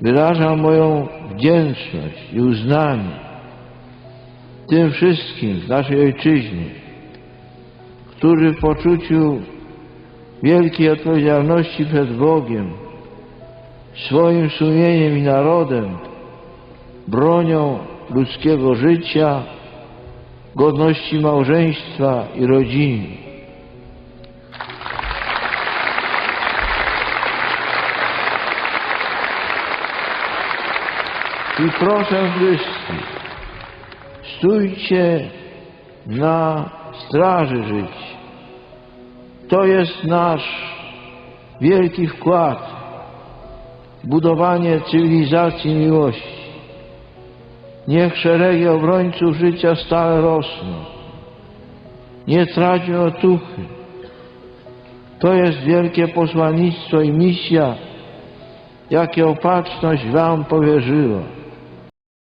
Wyrażam moją wdzięczność i uznanie tym wszystkim w naszej ojczyźnie, którzy w poczuciu wielkiej odpowiedzialności przed Bogiem, swoim sumieniem i narodem bronią ludzkiego życia, godności małżeństwa i rodziny. I proszę wszystkich, stójcie na straży życia. To jest nasz wielki wkład w budowanie cywilizacji miłości. Niech szeregi obrońców życia stale rosną. Nie traćmy otuchy. To jest wielkie posłannictwo i misja, jakie opatrzność Wam powierzyła.